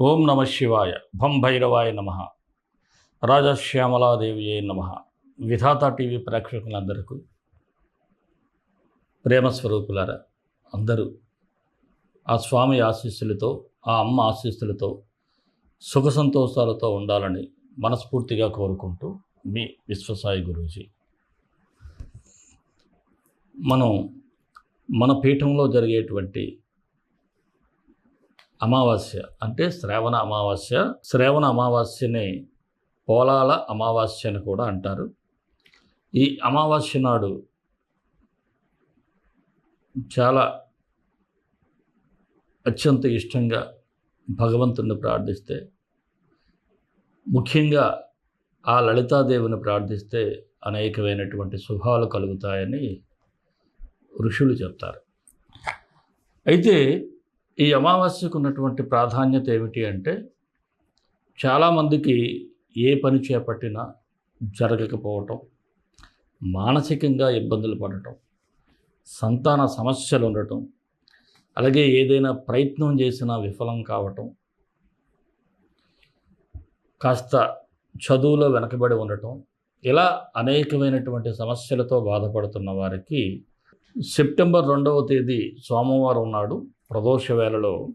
ఓం నమ శివాయ. భం భైరవాయ నమ. రాజశ్యామలాదేవియే నమ. విధాత టీవీ ప్రేక్షకులందరికీ ప్రేమ స్వరూపులారా అందరూ ఆ స్వామి ఆశీస్సులతో ఆ అమ్మ ఆశీస్సులతో సుఖ సంతోషాలతో ఉండాలని మనస్ఫూర్తిగా కోరుకుంటూ మీ విశ్వసాయి గురూజీ. మనం మన పీఠంలో జరిగేటువంటి అమావాస్య అంటే శ్రావణ అమావాస్య. శ్రావణ అమావాస్యని పోలాల అమావాస్య అని కూడా అంటారు. ఈ అమావాస్య నాడు చాలా అత్యంత ఇష్టంగా భగవంతుణ్ణి ప్రార్థిస్తే ముఖ్యంగా ఆ లలితాదేవిని ప్రార్థిస్తే అనేకమైనటువంటి శుభాలు కలుగుతాయని ఋషులు చెప్తారు. అయితే ఈ అమావాస్యకు ఉన్నటువంటి ప్రాధాన్యత ఏమిటి అంటే చాలామందికి ఏ పని చేపట్టినా జరగకపోవటం మానసికంగా ఇబ్బందులు పడటం సంతాన సమస్యలు ఉండటం అలాగే ఏదైనా ప్రయత్నం చేసినా విఫలం కావటం కాస్త చదువులో వెనకబడి ఉండటం ఇలా అనేకమైనటువంటి సమస్యలతో బాధపడుతున్న వారికి సెప్టెంబర్ రెండవ తేదీ సోమవారం నాడు ప్రదోష వేళలో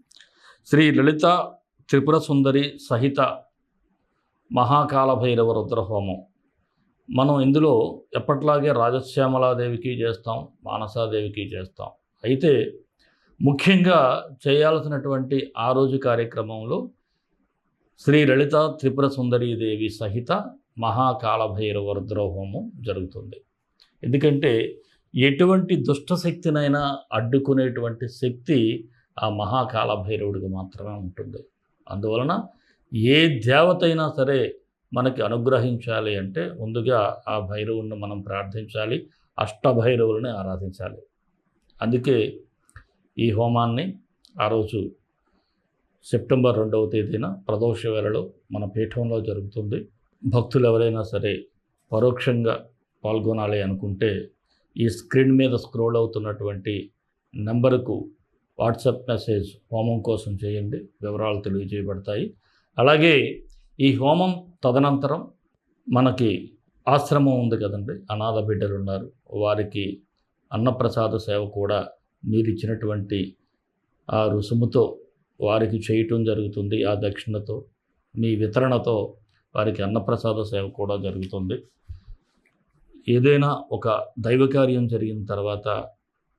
శ్రీ లలిత త్రిపుర సుందరి సహిత మహాకాల భైరవ రుద్రహోమం. మనం ఇందులో ఎప్పట్లాగే రాజశ్యామలాదేవికి చేస్తాం మానసాదేవికి చేస్తాం. అయితే ముఖ్యంగా చేయాల్సినటువంటి ఆ రోజు కార్యక్రమంలో శ్రీ లలిత త్రిపుర సుందరీదేవి సహిత మహాకాలభైరవ రుద్రహోమం జరుగుతుంది. ఎందుకంటే ఎటువంటి దుష్టశక్తినైనా అడ్డుకునేటువంటి శక్తి ఆ మహాకాల భైరవుడికి మాత్రమే ఉంటుంది. అందువలన ఏ దేవత అయినా సరే మనకి అనుగ్రహించాలి అంటే ముందుగా ఆ భైరవుడిని మనం ప్రార్థించాలి అష్టభైరవులని ఆరాధించాలి. అందుకే ఈ హోమాన్ని ఆ రోజు సెప్టెంబర్ రెండవ తేదీన ప్రదోష వేళలో మన పీఠంలో జరుగుతుంది. భక్తులు ఎవరైనా సరే పరోక్షంగా పాల్గొనాలి అనుకుంటే ఈ స్క్రీన్ మీద స్క్రోల్ అవుతున్నటువంటి నెంబర్కు వాట్సాప్ మెసేజ్ హోమం కోసం చేయండి. వివరాలు తెలియజేయబడతాయి. అలాగే ఈ హోమం తదనంతరం మనకి ఆశ్రమం ఉంది కదండి. అనాథ బిడ్డలు ఉన్నారు. వారికి అన్నప్రసాద సేవ కూడా మీరు ఇచ్చినటువంటి ఆ రుసుముతో వారికి చేయటం జరుగుతుంది. ఆ దక్షిణతో మీ వితరణతో వారికి అన్నప్రసాద సేవ కూడా జరుగుతుంది. ఏదైనా ఒక దైవకార్యం జరిగిన తర్వాత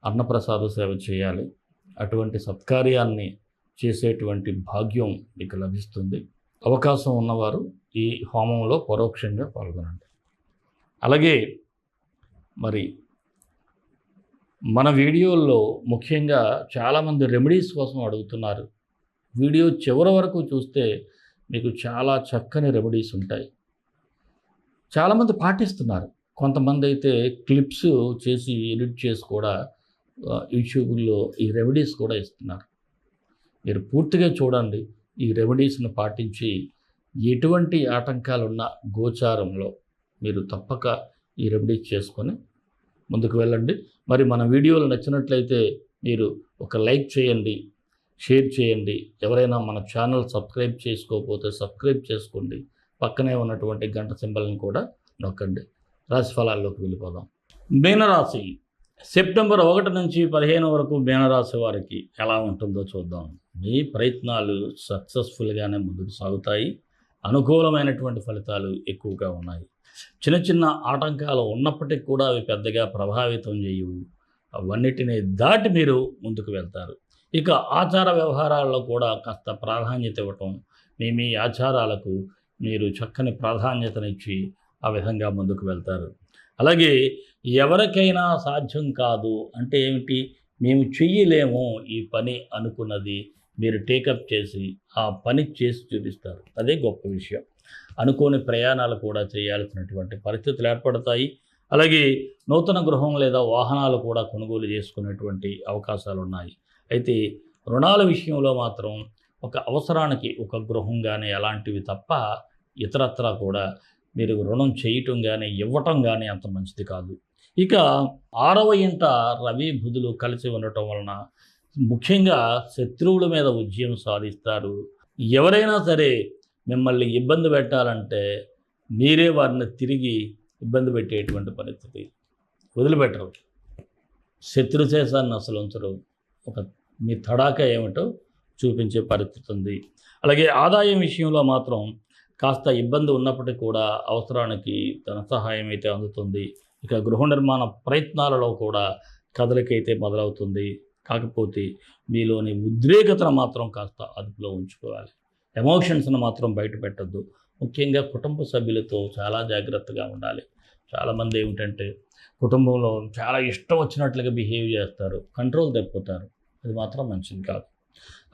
అన్నప్రసాద సేవ చేయాలి. అటువంటి సత్కార్యాన్ని చేసేటువంటి భాగ్యం మీకు లభిస్తుంది. అవకాశం ఉన్నవారు ఈ హోమంలో పరోక్షంగా పాల్గొనండి. అలాగే మరి మన వీడియోల్లో ముఖ్యంగా చాలామంది రెమెడీస్ కోసం అడుగుతున్నారు. వీడియో చివరి వరకు చూస్తే మీకు చాలా చక్కని రెమెడీస్ ఉంటాయి. చాలామంది పాటిస్తున్నారు. కొంతమంది అయితే క్లిప్స్ చేసి ఎడిట్ చేసి కూడా యూట్యూబ్లో ఈ రెమెడీస్ కూడా ఇస్తున్నారు. మీరు పూర్తిగా చూడండి ఈ రెమెడీస్ను పాటించి ఎటువంటి ఆటంకాలు ఉన్న గోచారంలో మీరు తప్పక ఈ రెమెడీస్ చేసుకొని ముందుకు వెళ్ళండి. మరి మన వీడియోలు నచ్చినట్లయితే మీరు ఒక లైక్ చేయండి షేర్ చేయండి. ఎవరైనా మన ఛానల్ సబ్స్క్రైబ్ చేసుకోకపోతే సబ్స్క్రైబ్ చేసుకోండి. పక్కనే ఉన్నటువంటి గంట సింబల్ని కూడా నొక్కండి. రాశి ఫలాల్లోకి వెళ్ళిపోదాం. మీనరాశి. సెప్టెంబర్ ఒకటి నుంచి పదిహేను వరకు మీనరాశి వారికి ఎలా ఉంటుందో చూద్దాం. మీ ప్రయత్నాలు సక్సెస్ఫుల్గానే ముందుకు సాగుతాయి. అనుకూలమైనటువంటి ఫలితాలు ఎక్కువగా ఉన్నాయి. చిన్న చిన్న ఆటంకాలు ఉన్నప్పటికీ కూడా అవి పెద్దగా ప్రభావితం చేయవు. అవన్నిటిని దాటి మీరు ముందుకు వెళ్తారు. ఇక ఆచార వ్యవహారాల్లో కూడా కాస్త ప్రాధాన్యత ఇవ్వటం మీ మీ ఆచారాలకు మీరు చక్కని ప్రాధాన్యతనిచ్చి ఆ విధంగా ముందుకు వెళ్తారు. అలాగే ఎవరికైనా సాధ్యం కాదు అంటే ఏమిటి? మేము చెయ్యలేము ఈ పని అనుకున్నది మీరు టేకప్ చేసి ఆ పని చేసి చూపిస్తారు. అదే గొప్ప విషయం. అనుకోని ప్రయాణాలు కూడా చేయాల్సినటువంటి పరిస్థితులు ఏర్పడతాయి. అలాగే నూతన గృహం లేదా వాహనాలు కూడా కొనుగోలు చేసుకునేటువంటి అవకాశాలు ఉన్నాయి. అయితే రుణాల విషయంలో మాత్రం ఒక అవసరానికి ఒక గృహం కానీ అలాంటివి తప్ప ఇతరత్రా కూడా మీరు రుణం చేయటం కానీ ఇవ్వటం కానీ అంత మంచిది కాదు. ఇక ఆరవ ఇంట రవి బుధులు కలిసి ఉండటం వలన ముఖ్యంగా శత్రువుల మీద విజయం సాధిస్తారు. ఎవరైనా సరే మిమ్మల్ని ఇబ్బంది పెట్టాలంటే మీరే వారిని తిరిగి ఇబ్బంది పెట్టేటువంటి పరిస్థితి వదిలిపెట్టరు. శత్రుశేషాన్ని అసలు ఉంచరు. ఒక మీ తడాక ఏమిటో చూపించే పరిస్థితి ఉంది. అలాగే ఆదాయం విషయంలో మాత్రం కాస్త ఇబ్బంది ఉన్నప్పటికీ కూడా అవసరానికి ధన సహాయం అయితే అందుతుంది. ఇక గృహ నిర్మాణ ప్రయత్నాలలో కూడా కదలికైతే మొదలవుతుంది. కాకపోతే మీలోని ఉద్రేకతను మాత్రం కాస్త అదుపులో ఉంచుకోవాలి. ఎమోషన్స్ను మాత్రం బయట పెట్టద్దు. ముఖ్యంగా కుటుంబ సభ్యులతో చాలా జాగ్రత్తగా ఉండాలి. చాలామంది ఏమిటంటే కుటుంబంలో చాలా ఇష్టం వచ్చినట్లుగా బిహేవ్ చేస్తారు. కంట్రోల్ తప్పిపోతారు. అది మాత్రం మంచిది కాదు.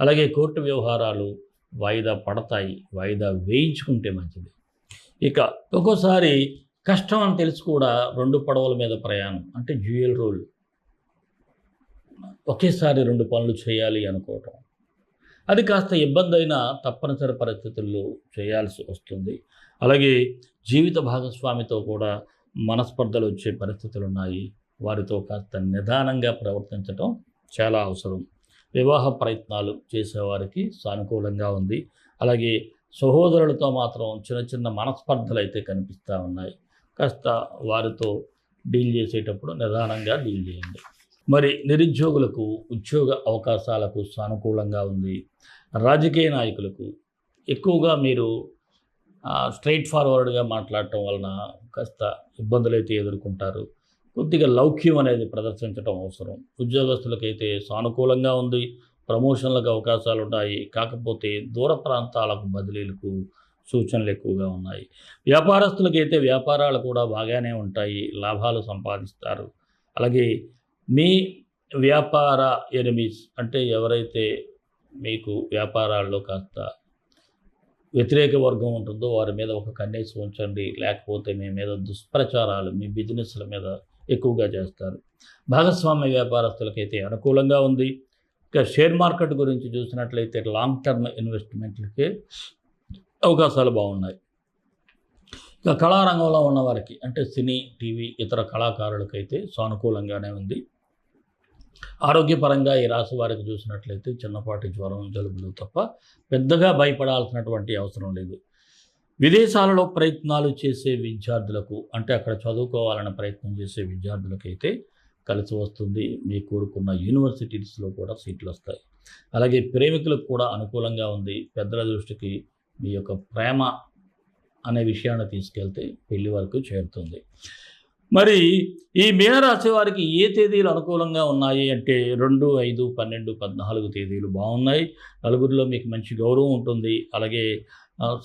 అలాగే కోర్టు వ్యవహారాలు వాయిదా పడతాయి వాయిదా వేయించుకుంటే మంచిది. ఇక ఒక్కోసారి కష్టం అని తెలిసి కూడా రెండు పడవల మీద ప్రయాణం అంటే జ్యూయల్ రోల్. ఒకేసారి రెండు పనులు చేయాలి అనుకోవటం. అది కాస్త ఇబ్బంది అయినా తప్పనిసరి పరిస్థితుల్లో చేయాల్సి వస్తుంది. అలాగే జీవిత భాగస్వామితో కూడా మనస్పర్ధలు వచ్చే పరిస్థితులు ఉన్నాయి వారితో కాస్త నిదానంగా ప్రవర్తించడం చాలా అవసరం. వివాహ ప్రయత్నాలు చేసేవారికి సానుకూలంగా ఉంది. అలాగే సహోదరులతో మాత్రం చిన్న చిన్న మనస్పర్ధలు అయితే కనిపిస్తూ ఉన్నాయి. కాస్త వారితో డీల్ చేసేటప్పుడు నిదానంగా డీల్ చేయండి. మరి నిరుద్యోగులకు ఉద్యోగ అవకాశాలకు సానుకూలంగా ఉంది. రాజకీయ నాయకులకు ఎక్కువగా మీరు స్ట్రైట్ ఫార్వర్డ్గా మాట్లాడటం వలన కాస్త ఇబ్బందులు అయితే ఎదుర్కొంటారు. కొద్దిగా లౌక్యం అనేది ప్రదర్శించడం అవసరం. ఉద్యోగస్తులకైతే సానుకూలంగా ఉంది ప్రమోషన్లకు అవకాశాలు ఉన్నాయి కాకపోతే దూర ప్రాంతాలకు బదిలీలకు సూచనలు ఎక్కువగా ఉన్నాయి. వ్యాపారస్తులకైతే వ్యాపారాలు కూడా బాగానే ఉంటాయి లాభాలు సంపాదిస్తారు. అలాగే మీ వ్యాపార ఎనిమీస్ అంటే ఎవరైతే మీకు వ్యాపారాల్లో కాస్త వ్యతిరేక వర్గం ఉంటుందో వారి మీద ఒక కన్నేసి ఉంచండి లేకపోతే మీ మీద దుష్ప్రచారాలు మీ బిజినెస్ల మీద ఎక్కువగా చేస్తారు. భాగస్వామ్య వ్యాపారస్తులకైతే అనుకూలంగా ఉంది. ఇక షేర్ మార్కెట్ గురించి చూసినట్లయితే లాంగ్ టర్మ్ ఇన్వెస్ట్మెంట్లకి అవకాశాలు బాగున్నాయి. ఇక కళారంగంలో ఉన్న వారికి అంటే సినీ టీవీ ఇతర కళాకారులకైతే సానుకూలంగానే ఉంది. ఆరోగ్యపరంగా ఈ రాశి వారికి చూసినట్లయితే చిన్నపాటి జ్వరం జలుబులు తప్ప పెద్దగా భయపడాల్సినటువంటి అవసరం లేదు. విదేశాలలో ప్రయత్నాలు చేసే విద్యార్థులకు అంటే అక్కడ చదువుకోవాలన్న ప్రయత్నం చేసే విద్యార్థులకైతే కలిసి వస్తుంది. మీ కోరుకున్న యూనివర్సిటీస్లో కూడా సీట్లు వస్తాయి. అలాగే ప్రేమికులకు కూడా అనుకూలంగా ఉంది. పెద్దల దృష్టికి మీ యొక్క ప్రేమ అనే విషయాన్ని తీసుకెళ్తే పెళ్ళి వరకు చేరుతుంది. మరి ఈ మీనరాశి వారికి ఏ తేదీలు అనుకూలంగా ఉన్నాయి అంటే రెండు ఐదు పన్నెండు పద్నాలుగు తేదీలు బాగున్నాయి. నలుగురిలో మీకు మంచి గౌరవం ఉంటుంది. అలాగే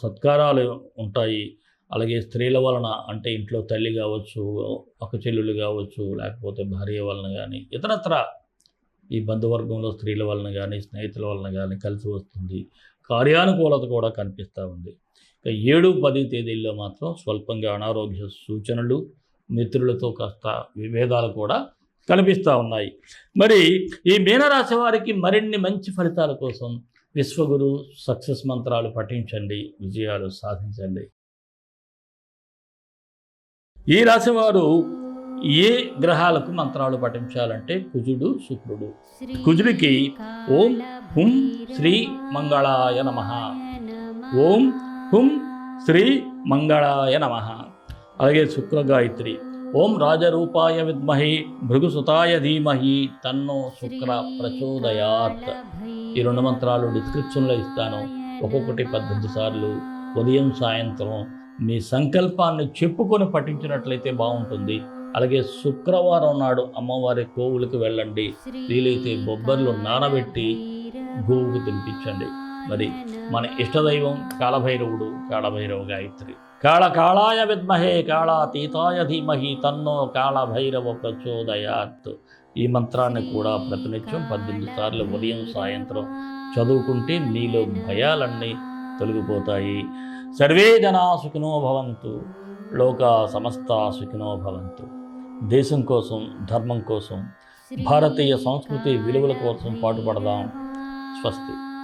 సత్కారాలు ఉంటాయి. అలాగే స్త్రీల వలన అంటే ఇంట్లో తల్లి కావచ్చు ఒక చెల్లెలు కావచ్చు లేకపోతే భార్య వలన కానీ ఇతరత్ర ఈ బంధువర్గంలో స్త్రీల వలన కానీ స్నేహితుల వలన కానీ కలిసి వస్తుంది. కార్యానుకూలత కూడా కనిపిస్తూ ఉంది. ఇక ఏడు పది తేదీల్లో మాత్రం స్వల్పంగా అనారోగ్య సూచనలు మిత్రులతో కాస్త విభేదాలు కూడా కనిపిస్తూ ఉన్నాయి. మరి ఈ మీనరాశి వారికి మరిన్ని మంచి ఫలితాల కోసం విశ్వగురు సక్సెస్ మంత్రాలు పఠించండి విజయాలు సాధించండి. ఈ రాశి వారు ఏ గ్రహాలకు మంత్రాలు పఠించాలంటే కుజుడు శుక్రుడు. కుజుడికి ఓం హుం శ్రీ మంగళాయ నమ. ఓం హుం శ్రీ మంగళాయ నమ. అలాగే శుక్ర గాయత్రి. ఓం రాజరూపాయ విద్మహి భృగుసుతాయ ధీమహి తన్నో శుక్ర ప్రచోదయాత్. ఈ రెండు మంత్రాలు డిస్క్రిప్షన్లో ఇస్తాను. ఒక్కొక్కటి పద్దెనిమిది సార్లు. ఉదయం సాయంత్రం. మీ సంకల్పాన్ని చెప్పుకొని పఠించినట్లయితే బాగుంటుంది. అలాగే శుక్రవారం నాడు అమ్మవారి కోవులకు వెళ్ళండి. వీలైతే బొబ్బర్లు నానబెట్టి గోవుకు తినిపించండి. మరి మన ఇష్టదైవం కాళభైరవుడు కాళభైరవ గాయత్రి. కాళ కాళాయ విద్మహే కాళాతీతాయ ధీమహి తన్నో కాళభైరవ ప్రచోదయాత్. ఈ మంత్రాన్ని కూడా ప్రతినిత్యం పద్దెనిమిది సార్లు ఉదయం సాయంత్రం చదువుకుంటే మీలో భయాలన్నీ తొలగిపోతాయి. సర్వే జనా సుఖినో భవంతు లోక సమస్త సుఖినో భవంతు. దేశం కోసం ధర్మం కోసం భారతీయ సంస్కృతి విలువల కోసం పాటుపడదాం. స్వస్తి.